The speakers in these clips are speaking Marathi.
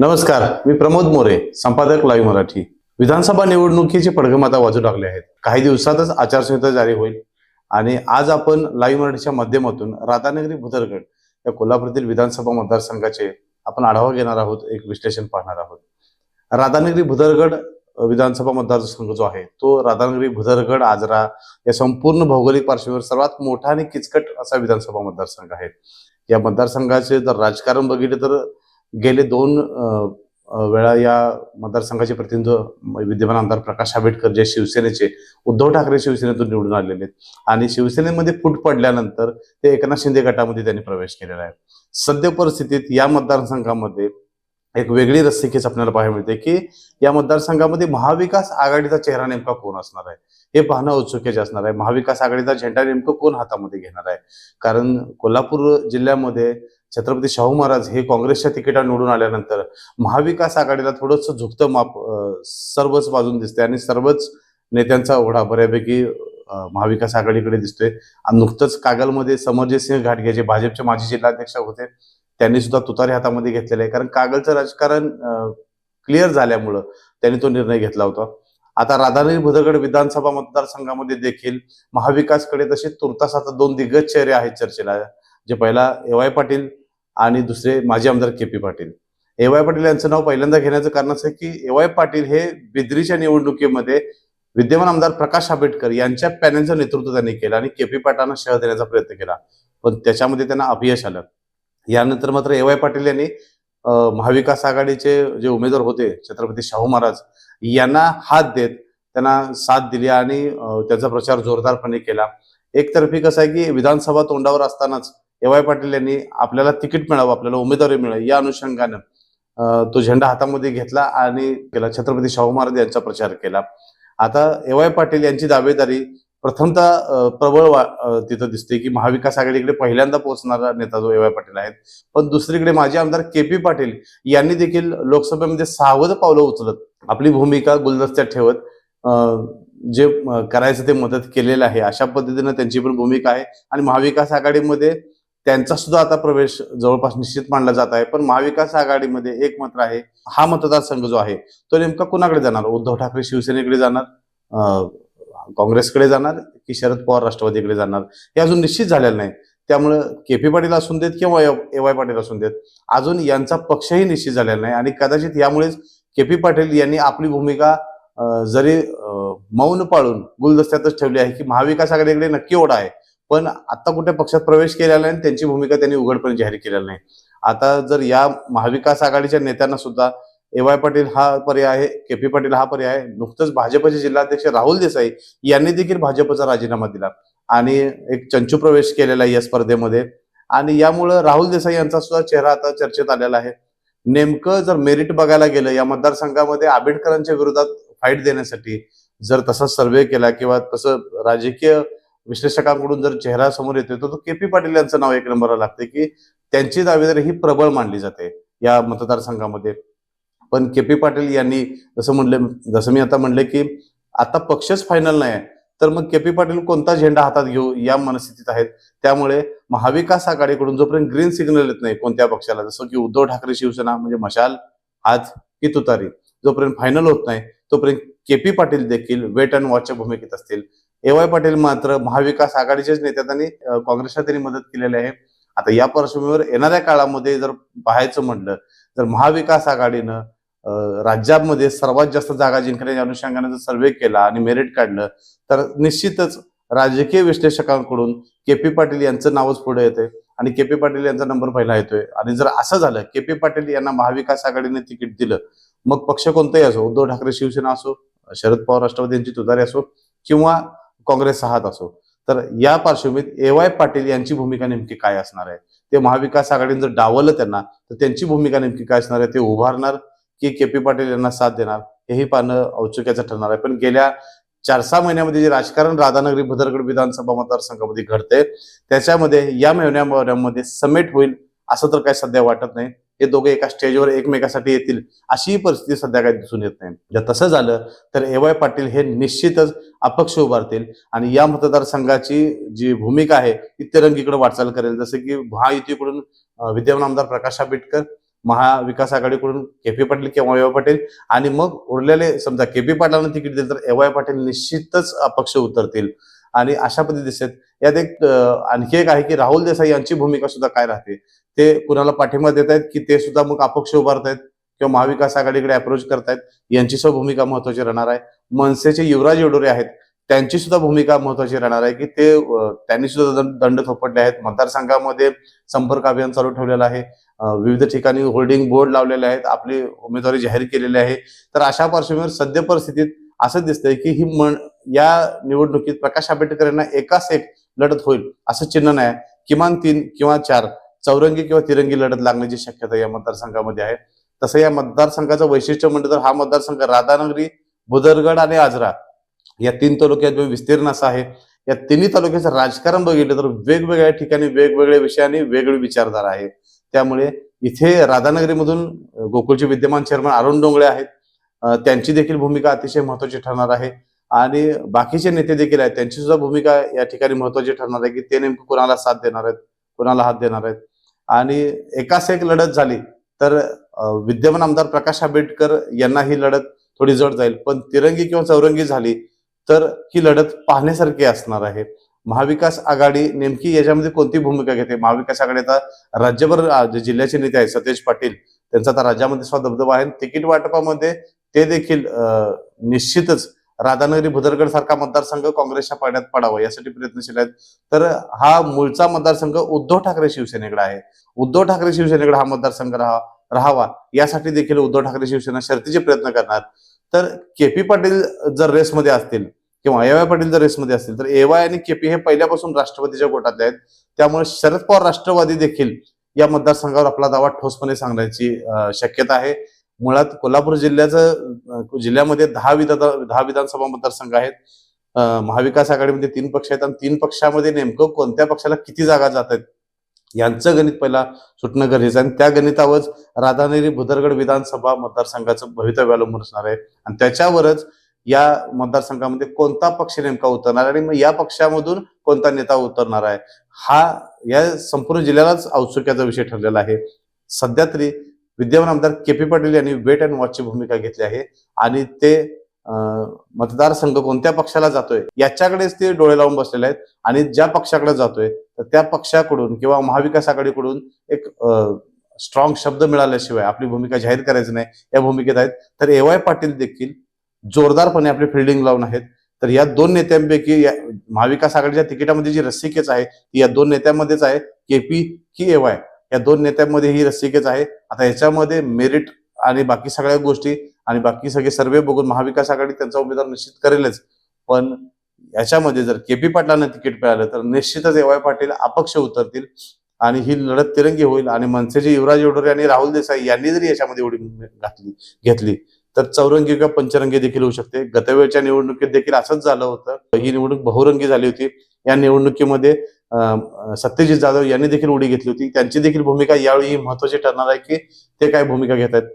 नमस्कार मी प्रमोद मोरे संपादक लाईव्ह मराठी. विधानसभा निवडणुकीचे पडघम आता वाजू लागले आहेत. काही दिवसातच आचारसंहिता जारी होईल. आणि आज आपण लाईव्ह मराठीच्या माध्यमातून राधानगरी भुदरगड या कोल्हापूरतील विधानसभा मतदारसंघाचे आपण आढावा घेणार आहोत एक विश्लेषण पाहणार आहोत. राधानगरी भुदरगड विधानसभा मतदारसंघ जो आहे तो राधानगरी भुदरगड आजरा या संपूर्ण भौगोलिक पार्श्वभूमीवर सर्वात मोठा आणि किचकट असा विधानसभा मतदारसंघ आहे. या मतदारसंघाचे जर राजकारण बघितले तर गेले दोन वेळा या मतदारसंघाचे प्रतिनिधित्व विद्यमान आमदार प्रकाश आंबेडकर जे शिवसेनेचे उद्धव ठाकरे शिवसेनेतून निवडून आलेले आहेत. आणि शिवसेनेमध्ये फूट पडल्यानंतर ते एकनाथ शिंदे गटामध्ये त्यांनी प्रवेश केलेला आहे. सद्य परिस्थितीत या मतदारसंघामध्ये एक वेगळी रस्सीखेच आपल्याला पाहायला मिळते की या मतदारसंघामध्ये महाविकास आघाडीचा चेहरा नेमका कोण असणार आहे? हे पाहणं औत्सुक्याचे असणार आहे. महाविकास आघाडीचा झेंडा नेमकं कोण हातामध्ये घेणार आहे? कारण कोल्हापूर जिल्ह्यामध्ये छत्रपती शाहू महाराज हे काँग्रेसच्या तिकिटावर निवडून आल्यानंतर महाविकास आघाडीला थोडंसं झुकतं माप सर्वच बाजून दिसते आणि सर्वच नेत्यांचा ओढा बऱ्यापैकी महाविकास आघाडीकडे दिसतोय. आणि नुकतंच कागलमध्ये समरजितसिंह घाटगे जे भाजपचे माजी जिल्हाध्यक्ष होते त्यांनी सुद्धा तुतारी हातामध्ये घेतलेले आहे. कारण कागलचं राजकारण क्लिअर झाल्यामुळं त्यांनी तो निर्णय घेतला होता. आता राधानगरी भुदरगड विधानसभा मतदारसंघामध्ये देखील महाविकासकडे तसे तुर्तासाचा दोन दिग्गज चेहरे आहेत चर्चेला. जे पहिला ए वाय पाटील आणि दुसरे माजी आमदार K P Patil. A Y Patil यांचं नाव पहिल्यांदा घेण्याचं कारण असं की ए वाय पाटील हे बिद्रीच्या निवडणुकीमध्ये विद्यमान आमदार प्रकाश आंबेडकर यांच्या पॅनलचं नेतृत्व त्यांनी केलं आणि के पी पाटांना शह देण्याचा प्रयत्न केला. पण त्याच्यामध्ये त्यांना अपयश आलं. यानंतर मात्र ए वाय पाटील यांनी महाविकास आघाडीचे जे उमेदवार होते छत्रपती शाहू महाराज यांना हात देत त्यांना साथ दिली आणि त्यांचा त्याचा प्रचार जोरदारपणे केला. एकतर्फी कसं आहे की विधानसभा तोंडावर असतानाच वाय पाटील यांनी आपल्याला तिकीट मिळावं आपल्याला उमेदवारी मिळावी या अनुषंगानं तो झेंडा हातामध्ये घेतला आणि केला. छत्रपती शाहू महाराज यांचा प्रचार केला. आता ए वाय पाटील यांची दावेदारी प्रथमतः प्रबळ वा- तिथं दिसते की महाविकास आघाडीकडे पहिल्यांदा पोहोचणारा नेता जो ए वाय पाटील आहेत. पण दुसरीकडे माजी आमदार के पी पाटील यांनी देखील लोकसभेमध्ये सहावं पावलं उचलत आपली भूमिका गुलदस्त्यात ठेवत अं, जे करायचं ते मदत केलेलं आहे अशा पद्धतीनं त्यांची पण भूमिका आहे. आणि महाविकास आघाडीमध्ये त्यांचा सुद्धा आता प्रवेश जवळपास निश्चित मानला जात आहे. पण महाविकास आघाडीमध्ये एक मात्र आहे हा मतदारसंघ जो आहे तो नेमका कुणाकडे जाणार? उद्धव ठाकरे शिवसेनेकडे जाणार? काँग्रेसकडे जाणार? की शरद पवार राष्ट्रवादीकडे जाणार? हे अजून निश्चित झालेलं नाही. त्यामुळं के पी पाटील असून देत किंवा ए वाय पाटील असून देत अजून यांचा पक्षही निश्चित झालेला नाही. आणि कदाचित यामुळेच के पी पाटील यांनी आपली भूमिका जरी मौन पाळून गुलदस्त्यातच ठेवली आहे की महाविकास आघाडीकडे नक्की ओढा आहे. पण आता कुठे पक्षात प्रवेश केलेला नाही आणि त्यांची भूमिका त्यांनी उघडपणे जाहीर केलेली नाही. आता जर या महाविकास आघाडीच्या नेत्यांना सुद्धा ए वाय पाटील हा पर्याय आहे के पी पाटील हा पर्याय आहे नुकतंच भाजपचे जिल्हाध्यक्ष राहुल देसाई यांनी देखील भाजपचा राजीनामा दिला आणि एक चंचू प्रवेश केलेला आहे या स्पर्धेमध्ये. आणि यामुळं राहुल देसाई यांचा सुद्धा चेहरा आता चर्चेत आलेला आहे. नेमकं जर मेरिट बघायला गेलं या मतदारसंघामध्ये आंबेडकरांच्या विरोधात फाईट देण्यासाठी जर तसा सर्वे केला किंवा तसं राजकीय विश्लेषकांकडून जर चेहरा समोर येतोय तर तो के पी पाटील यांचं नाव एक नंबरला लागते की त्यांची दावेदारी ही प्रबळ मानली जाते या मतदारसंघामध्ये. पण के पी पाटील यांनी जसं म्हणले जसं मी आता म्हणले की आता पक्षच फायनल नाही तर मग के पी पाटील कोणता झेंडा हातात घेऊ या मनस्थितीत आहेत. त्यामुळे महाविकास आघाडीकडून जोपर्यंत ग्रीन सिग्नल येत नाही कोणत्या पक्षाला जसं की उद्धव ठाकरे शिवसेना म्हणजे मशाल आज की तुतारी जोपर्यंत फायनल होत नाही तोपर्यंत के पी पाटील देखील वेट अँड वॉचच्या भूमिकेत असतील. ए वाय पाटील मात्र महाविकास आघाडीचेच नेते त्यांनी काँग्रेसला त्यांनी मदत केलेली आहे. आता या पार्श्वभूमीवर येणाऱ्या काळामध्ये जर पाहायचं म्हटलं तर महाविकास आघाडीनं राज्यामध्ये सर्वात जास्त जागा जिंकण्याच्या अनुषंगाने जर सर्वे केला आणि मेरिट काढलं तर निश्चितच राजकीय विश्लेषकांकडून के पी पाटील यांचं नावच पुढे येते आणि के पी पाटील यांचा नंबर पहिला येतोय. आणि जर असं झालं के पी पाटील यांना महाविकास आघाडीने तिकीट दिलं मग पक्ष कोणताही असो उद्धव ठाकरे शिवसेना असो शरद पवार राष्ट्रवादी यांची तुतारी असो किंवा काँग्रेस हात असो. तर या पार्श्वभूमीत ए वाय पाटील यांची भूमिका नेमकी काय असणार आहे? ते महाविकास आघाडीने जर डावलं त्यांना तर त्यांची भूमिका नेमकी काय असणार आहे? ते उभारणार की के पी पाटील यांना साथ देणार? हेही पाहणं औचुक्याचं ठरणार आहे. पण गेल्या चार सहा महिन्यामध्ये जे राजकारण राधानगरी भद्रगड विधानसभा मतदारसंघामध्ये घडते त्याच्यामध्ये या महिन्यामध्ये समेट होईल असं तर काही सध्या वाटत नाही. हे दोघे एका स्टेजवर एकमेकासाठी येतील अशी परिस्थिती सध्या काही दिसून येत नाही. जर तसं झालं तर ए वाय पाटील हे निश्चितच अपक्ष उभारतील आणि या मतदारसंघाची जी भूमिका आहे ती तिरंगीकडे वाटचाल करेल. जसं की महायुतीकडून विद्यमान आमदार प्रकाश आंबेडकर महाविकास आघाडीकडून के पी पाटील किंवा एवाय पाटील आणि मग उरलेले समजा के पी पाटलांना तिकीट दिलं तर एवाय पाटील निश्चितच अपक्ष उतरतील. आणि अशा पद्धती दिसत यात एक आणखी एक आहे की राहुल देसाई यांची भूमिका सुद्धा काय राहते? ते कुणाला पाठिंबा देत आहेत की ते सुद्धा मग अपक्ष उभारतायत किंवा महाविकास आघाडीकडे अप्रोच करतायत? यांची सुद्धा भूमिका महत्वाची राहणार आहे. मनसेचे युवराज येडोरे आहेत त्यांची सुद्धा भूमिका महत्वाची राहणार आहे की ते त्यांनी सुद्धा दंड- दंड थोपटले आहेत. मतदारसंघामध्ये संपर्क अभियान चालू ठेवलेलं आहे. विविध ठिकाणी होल्डिंग बोर्ड लावलेले आहेत. आपली उमेदवारी जाहीर केलेली आहे. तर अशा पार्श्वभूमीवर सद्य परिस्थितीत असं दिसतंय की ही मन या निवडणुकीत प्रकाश आंबेडकर यांना एकाच एक लढत होईल असं चिन्ह नाही. किमान तीन किंवा चार चौरंगी किंवा तिरंगी लढत लागण्याची शक्यता या मतदारसंघामध्ये आहे. तसं या मतदारसंघाचं वैशिष्ट्य म्हणलं तर हा मतदारसंघ राधानगरी बुदरगड आणि आजरा या तीन तालुक्यात विस्तीर्ण असा आहे या तिन्ही तालुक्याचं राजकारण बघितलं तर वेगवेगळ्या ठिकाणी वेगवेगळे विषय आणि वेगळी विचारधारा आहे. त्यामुळे इथे राधानगरीमधून गोकुळचे विद्यमान चेअरमन अरुण डोंगळे आहेत. त्यांची देखील भूमिका अतिशय महत्वाची ठरणार आहे. आणि बाकीचे नेते देखील आहेत त्यांची सुद्धा भूमिका या ठिकाणी महत्वाची ठरणार आहे की ते नेमकं कुणाला साथ देणार आहेत कुणाला हात देणार आहेत. आणि एकाच एक लढत झाली तर विद्यमान आमदार प्रकाश आंबेडकर यांना ही लढत थोडी जड जाईल पण तिरंगी किंवा चौरंगी झाली तर ही लढत पाहण्यासारखी असणार आहे. महाविकास आघाडी नेमकी याच्यामध्ये कोणती भूमिका घेते? महाविकास आघाडी आता राज्यभर जिल्ह्याचे नेते आहेत सतेज पाटील त्यांचा आता राज्यामध्ये सुद्धा दबदबा आहे. तिकीट वाटपामध्ये ते देखील निश्चितच राधानगरी भुदरगड सारखा मतदारसंघ काँग्रेसच्या पाण्यात पडावा यासाठी प्रयत्नशील आहेत. तर हा मूळचा मतदारसंघ उद्धव ठाकरे शिवसेनेकडे आहे. उद्धव ठाकरे शिवसेनेकडे हा मतदारसंघ राहा राहावा यासाठी देखील उद्धव ठाकरे शिवसेना शर्तीचे प्रयत्न करणार. तर के पी पाटील जर रेसमध्ये असतील किंवा एवाय पाटील जर रेसमध्ये असतील तर एवाय आणि केपी हे पहिल्यापासून राष्ट्रवादीच्या गोटातले आहेत. त्यामुळे शरद पवार राष्ट्रवादी देखील या मतदारसंघावर आपला दावा ठोसपणे सांगण्याची शक्यता आहे. मुळात कोल्हापूर जिल्ह्याचं जिल्ह्यामध्ये दहा विधान दहा विधानसभा मतदारसंघ आहेत. महाविकास आघाडीमध्ये तीन पक्ष आहेत आणि तीन पक्षामध्ये नेमकं कोणत्या पक्षाला किती जागा जात आहेत यांचं गणित पहिला सुटणं गरजेचं आहे. आणि त्या गणितावरच राधानेरी भुदरगड विधानसभा मतदारसंघाचं भवितव्य अवलंबून असणार आहे. आणि त्याच्यावरच या मतदारसंघामध्ये कोणता पक्ष नेमका उतरणार आहे आणि मग या पक्षामधून कोणता नेता उतरणार आहे हा या संपूर्ण जिल्ह्यालाच औत्सुक्याचा विषय ठरलेला आहे. सध्या तरी विद्यमान आमदार के पी पाटील यांनी वेट अँड वॉचची भूमिका घेतली आहे आणि ते मतदारसंघ कोणत्या पक्षाला जातोय याच्याकडेच ते डोळे लावून बसलेले आहेत आणि ज्या पक्षाकडे जातोय तर त्या पक्षाकडून किंवा महाविकास आघाडीकडून एक स्ट्रॉंग शब्द मिळाल्याशिवाय आपली भूमिका जाहीर करायची नाही या भूमिकेत आहेत. तर ए वाय पाटील देखील जोरदारपणे आपली फिल्डिंग लावून आहेत. तर या दोन नेत्यांपैकी या महाविकास आघाडीच्या तिकिटामध्ये जी रस्सीकेच आहे ती या दोन नेत्यांमध्येच आहे केपी की ए वाय. या दोन नेत्यांमध्ये ही रस्सीकेच आहे. आता याच्यामध्ये मेरिट आणि बाकी सगळ्या गोष्टी आणि बाकी सगळे सर्वे बघून महाविकास आघाडी त्यांचा उमेदवार निश्चित करेलच. पण याच्यामध्ये जर केपी पाटलांना तिकीट मिळालं तर निश्चितच एवाय पाटील अपक्ष उतरतील आणि ही लढत तिरंगी होईल आणि मनसेचे युवराज येवडोरे आणि राहुल देसाई यांनी जरी याच्यामध्ये उडी घातली घेतली तर चौरंगी किंवा पंचरंगी देखील होऊ शकते. गतवेळच्या निवडणुकीत देखील असंच झालं होतं. ही निवडणूक बहुरंगी झाली होती. या निवडणुकीमध्ये सत्यजित जाधव यांनी देखील उडी घेतली होती. त्यांची देखील भूमिका यावेळी महत्वाची ठरणार आहे की ते काय भूमिका घेत आहेत.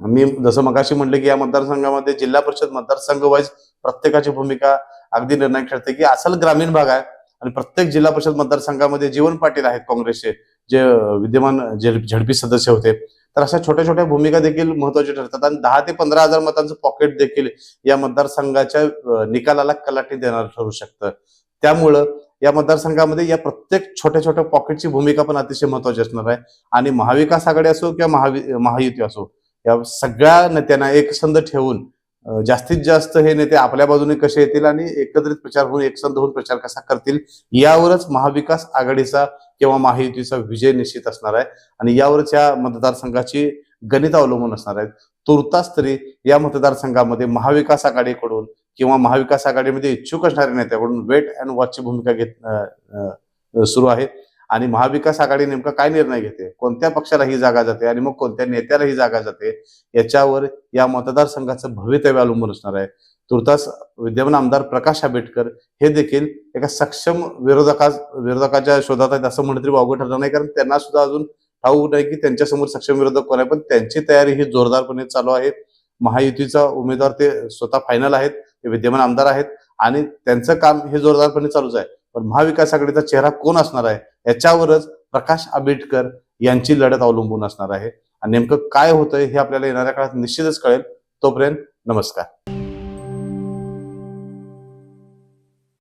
मी जसं मगाशी म्हटलं की या मतदारसंघामध्ये जिल्हा परिषद मतदारसंघ वाईज प्रत्येकाची भूमिका अगदी निर्णायक ठरते की असल ग्रामीण भाग आहे आणि प्रत्येक जिल्हा परिषद मतदारसंघामध्ये जीवन पाटील आहेत काँग्रेसचे जे विद्यमान झडपी सदस्य होते. तर अशा छोट्या छोट्या भूमिका देखील महत्त्वाच्या ठरतात आणि दहा ते पंधरा हजार मतांचं पॉकेट देखील या मतदारसंघाच्या निकालाला कलाटी देणार ठरू शकतं. त्यामुळं या मतदारसंघामध्ये या प्रत्येक छोट्या छोट्या पॉकेटची भूमिका पण अतिशय महत्वाची असणार आहे. आणि महाविकास आघाडी असो किंवा महावि महायुती असो या सगळ्या नेत्यांना एकसंध ठेवून जास्तीत जास्त हे नेते आपल्या बाजूने कसे येतील आणि एकत्रित प्रचार होऊन एकसंध होऊन प्रचार कसा करतील यावरच महाविकास आघाडीचा किंवा महायुतीचा विजय निश्चित असणार आहे. आणि यावरच या मतदारसंघाची गणित अवलंबून असणार आहेत. तुर्तास तरी या मतदारसंघामध्ये महाविकास आघाडीकडून किंवा महाविकास आघाडीमध्ये इच्छुक असणाऱ्या नेत्याकडून वेट अँड वॉचची भूमिका घेत सुरू आहे. आणि महाविकास आघाडी नेमका काय निर्णय घेते? कोणत्या पक्षाला ही जागा जाते? आणि मग कोणत्या नेत्याला ही जागा जाते? याच्यावर या मतदारसंघाचं भवितव्य अवलंबून असणार आहे. तुर्तास विद्यमान आमदार प्रकाश आंबेडकर हे देखील एका सक्षम विरोधका विरोधकाच्या शोधात आहेत असं म्हणत तरी वावगं ठरणार नाही कारण त्यांना सुद्धा अजून ठाऊक नाही की त्यांच्यासमोर सक्षम विरोधक कोण आहे. पण त्यांची तयारी ही जोरदारपणे चालू आहे. महायुतीचा उमेदवार ते स्वतः फायनल आहेत. हे विद्यमान आमदार आहेत आणि त्यांचं काम हे जोरदारपणे चालूच आहे. पण महाविकास आघाडीचा चेहरा कोण असणार आहे? याच्यावरच प्रकाश आंबेडकर यांची लढत अवलंबून असणार आहे. आणि नेमकं काय होतंय हे आपल्याला येणाऱ्या काळात निश्चितच कळेल. तोपर्यंत नमस्कार.